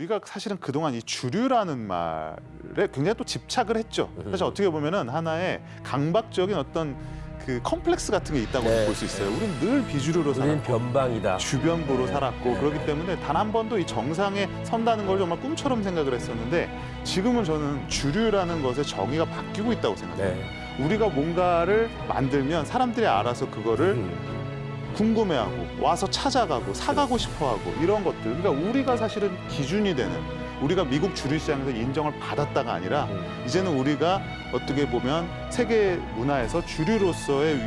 우리가 사실은 그동안 이 주류라는 말에 굉장히 또 집착을 했죠. 사실 어떻게 보면은 하나의 강박적인 어떤 그 컴플렉스 같은 게 있다고 네. 볼 수 있어요. 우리는 늘 비주류로 우리는 살았고 변방이다. 주변부로 살았고 네. 그렇기 때문에 단 한 번도 이 정상에 선다는 걸 정말 꿈처럼 생각을 했었는데 지금은 저는 주류라는 것의 정의가 바뀌고 있다고 생각해요. 네. 우리가 뭔가를 만들면 사람들이 알아서 그거를 음. 궁금해하고 와서 찾아가고 사가고 싶어하고 이런 것들 그러니까 우리가 사실은 기준이 되는 우리가 미국 주류 시장에서 인정을 받았다가 아니라 음. 이제는 우리가 어떻게 보면 세계 문화에서 주류로서의 위-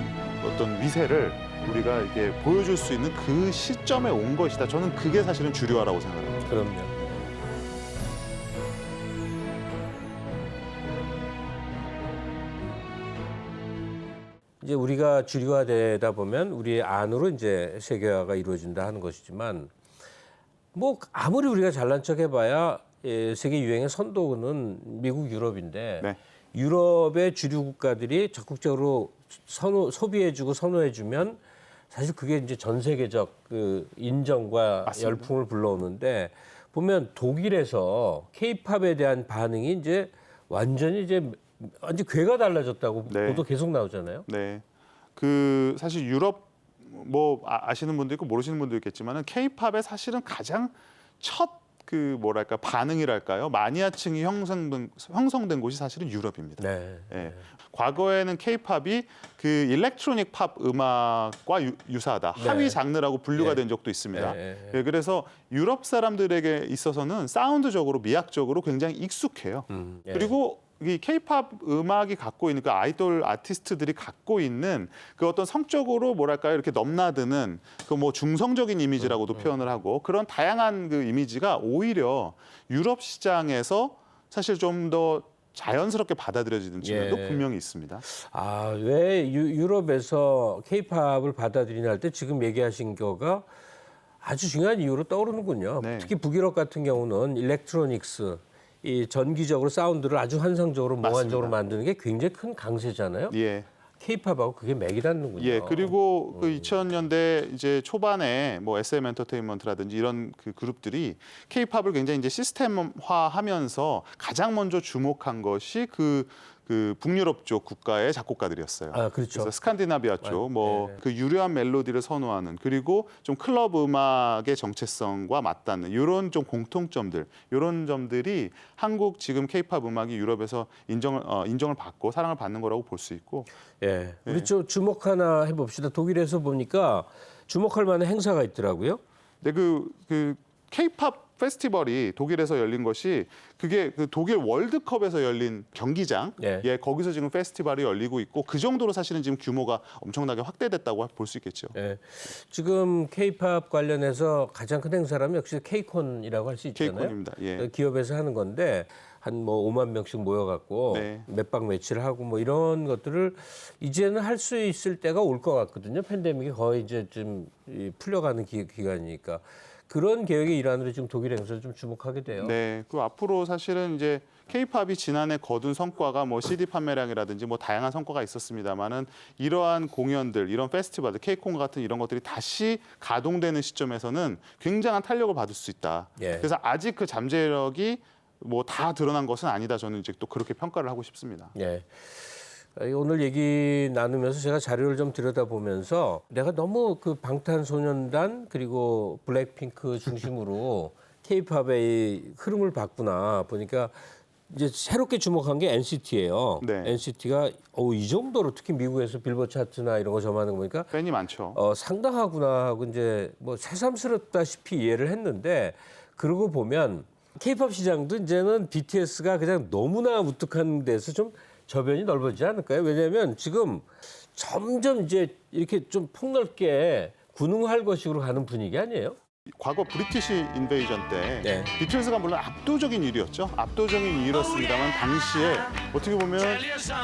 어떤 위세를 우리가 이게 보여줄 수 있는 그 시점에 온 것이다. 저는 그게 사실은 주류화라고 생각합니다. 그럼요. 이제 우리가 주류화되다 보면 우리 안으로 이제 세계화가 이루어진다 하는 것이지만 뭐 아무리 우리가 잘난 척 해봐야 예, 세계 유행의 선도는 미국 유럽인데 네. 유럽의 주류 국가들이 적극적으로 선호, 소비해주고 선호해주면 사실 그게 이제 전 세계적 그 인정과 맞습니다. 열풍을 불러오는데 보면 독일에서 케이팝에 대한 반응이 이제 완전히 이제 완전 궤가 달라졌다고 네. 보도 계속 나오잖아요. 네. 그 사실 유럽 뭐 아- 아시는 분도 있고 모르시는 분도 있겠지만은 케이팝의 사실은 가장 첫 그 뭐랄까 반응이랄까요 마니아층이 형성된 형성된 곳이 사실은 유럽입니다. 네. 예. 과거에는 케이팝이 그 일렉트로닉 팝 음악과 유, 유사하다 네. 하위 장르라고 분류가 예. 된 적도 있습니다. 예, 예, 예, 그래서 유럽 사람들에게 있어서는 사운드적으로 미학적으로 굉장히 익숙해요. 음, 예. 그리고 이 케이팝 음악이 갖고 있는 그 아이돌 아티스트들이 갖고 있는 그 어떤 성적으로 뭐랄까요 이렇게 넘나드는 그 뭐 중성적인 음, 이미지라고도 표현을 하고 그런 다양한 그 이미지가 오히려 유럽 시장에서 사실 좀더 자연스럽게 받아들여지는 측면도 예. 분명히 있습니다. 아, 왜 유, 유럽에서 케이팝을 받아들이냐 할 때 지금 얘기하신 거가 아주 중요한 이유로 떠오르는군요. 네. 특히 북유럽 같은 경우는 일렉트로닉스 이 전기적으로 사운드를 아주 환상적으로 몽환적으로. 만드는 게 굉장히 큰 강세잖아요. 예. 케이팝하고 그게 맥이 닿는군요. 예, 그리고 음. 그 2000년대 이제 초반에 뭐 SM 엔터테인먼트라든지 이런 그 그룹들이 케이팝을 굉장히 이제 시스템화하면서 가장 먼저 주목한 것이 그, 그 북유럽 쪽 국가의 작곡가들이었어요. 아, 그렇죠. 그래서 스칸디나비아 쪽, 뭐 네. 그 유려한 멜로디를 선호하는 그리고 좀 클럽 음악의 정체성과 맞닿는 이런 좀 공통점들, 이런 점들이 한국 지금 케이팝 음악이 유럽에서 인정을 어, 인정을 받고 사랑을 받는 거라고 볼 수 있고 예. 우리 네. 저 주목 하나 해봅시다. 독일에서 보니까 주목할 만한 행사가 있더라고요. 근데 그, 그 K-팝 페스티벌이 독일에서 열린 것이 그게 그 독일 월드컵에서 열린 경기장, 예. 예, 거기서 지금 페스티벌이 열리고 있고 그 정도로 사실은 지금 규모가 엄청나게 확대됐다고 볼 수 있겠죠. 예. 지금 케이팝 관련해서 가장 큰 행사라면 역시 케이콘이라고 할 수 있잖아요. 케이콘입니다. 예. 그 기업에서 하는 건데 한뭐 5만 명씩 모여갖고 네. 몇박 며칠 하고 뭐 이런 것들을 이제는 할 수 있을 때가 올 것 같거든요. 팬데믹이 거의 이제 좀 이, 풀려가는 기, 기간이니까 그런 계획의 일환으로 지금 독일 행사를 좀 주목하게 돼요. 네, 그 앞으로 사실은 이제 K-팝이 지난해 거둔 성과가 뭐 CD 판매량이라든지 뭐 다양한 성과가 있었습니다만은 이러한 공연들, 이런 페스티벌들, K-콘 같은 이런 것들이 다시 가동되는 시점에서는 굉장한 탄력을 받을 수 있다. 예. 그래서 아직 그 잠재력이 뭐 다 드러난 것은 아니다. 저는 이제 또 그렇게 평가를 하고 싶습니다. 예. 어, 오늘 얘기 나누면서 제가 자료를 좀 들여다보면서 내가 너무 그 방탄소년단 그리고 블랙핑크 중심으로 케이팝의 이 흐름을 봤구나 보니까 이제 새롭게 주목한 게 NCT예요. 네. NCT가 어, 이 정도로 특히 미국에서 빌보드 차트나 이런 거 점하는 거 보니까 팬이 많죠. 어, 상당하구나 하고 이제 뭐 새삼스럽다시피 이해를 했는데 그러고 보면 케이팝 시장도 이제는 BTS가 그냥 너무나 우뚝한 데서 좀 저변이 넓어지지 않을까요? 왜냐하면 지금 점점 이제 이렇게 좀 폭넓게 군웅할 것식으로 가는 분위기 아니에요? 과거 브리티시 인베이전 때 네. 비틀즈가 물론 압도적인 1위였죠. 압도적인 2위였습니다만 당시에 어떻게 보면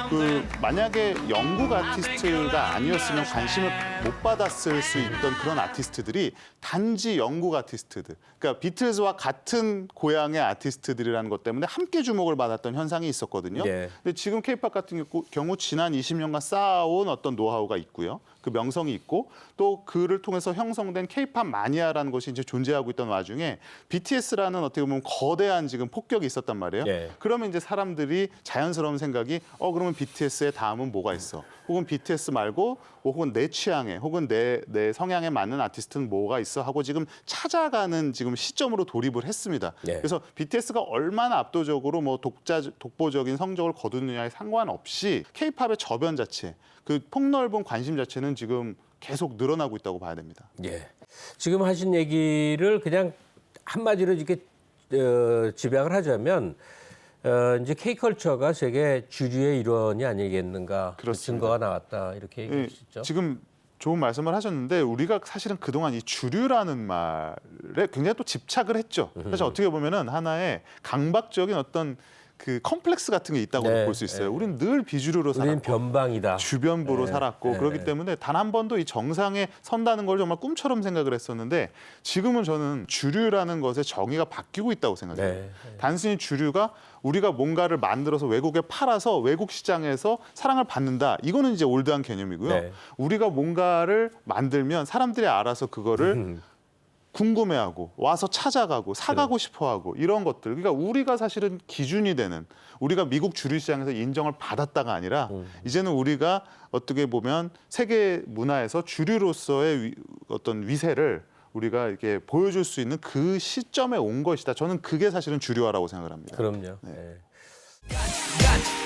그 만약에 영국 아티스트가 아니었으면 관심을 못 받았을 수 있던 그런 아티스트들이 단지 영국 아티스트들, 그러니까 비틀즈와 같은 고향의 아티스트들이라는 것 때문에 함께 주목을 받았던 현상이 있었거든요. 네. 근데 지금 케이팝 같은 경우 지난 20년간 쌓아온 어떤 노하우가 있고요. 그 명성이 있고 또 그를 통해서 형성된 케이팝 마니아라는 것이 이제 존재하고 있던 와중에 BTS라는 어떻게 보면 거대한 지금 폭격이 있었단 말이에요. 네. 그러면 이제 사람들이 자연스러운 생각이 어 그러면 BTS의 다음은 뭐가 있어? 혹은 BTS 말고 뭐 혹은 내 취향에 혹은 내 내 성향에 맞는 아티스트는 뭐가 있어 하고 지금 찾아가는 지금 시점으로 돌입을 했습니다. 네. 그래서 BTS가 얼마나 압도적으로 뭐 독자 독보적인 성적을 거두느냐에 상관없이 K-팝의 저변 자체, 그 폭넓은 관심 자체는 지금 계속 늘어나고 있다고 봐야 됩니다. 예. 지금 하신 얘기를 그냥 한마디로 이렇게 어, 집약을 하자면 어, 이제 K컬처가 세계 주류의 일원이 아니겠는가 그. 증거가 나왔다 이렇게 예, 얘기할 수 있죠. 지금 좋은 말씀을 하셨는데 우리가 사실은 그동안 이 주류라는 말에 굉장히 또 집착을 했죠. 사실 어떻게 보면은 하나의 강박적인 어떤 그 컴플렉스 같은 게 있다고 네, 볼 수 있어요. 우리는 늘 비주류로 살았고 변방이다. 주변부로 네, 살았고 네, 그렇기 네. 때문에 단 한 번도 이 정상에 선다는 걸 정말 꿈처럼 생각을 했었는데 지금은 저는 주류라는 것의 정의가 바뀌고 있다고 생각해요. 네, 단순히 주류가 우리가 뭔가를 만들어서 외국에 팔아서 외국 시장에서 사랑을 받는다. 이거는 이제 올드한 개념이고요. 네. 우리가 뭔가를 만들면 사람들이 알아서 그거를 음. 궁금해하고 와서 찾아가고 사가고 싶어하고 이런 것들. 그러니까 우리가 사실은 기준이 되는 우리가 미국 주류 시장에서 인정을 받았다가 아니라 이제는 우리가 어떻게 보면 세계 문화에서 주류로서의 위- 어떤 위세를 우리가 이렇게 보여줄 수 있는 그 시점에 온 것이다. 저는 그게 사실은 주류화라고 생각을 합니다. 그럼요. 네. 예.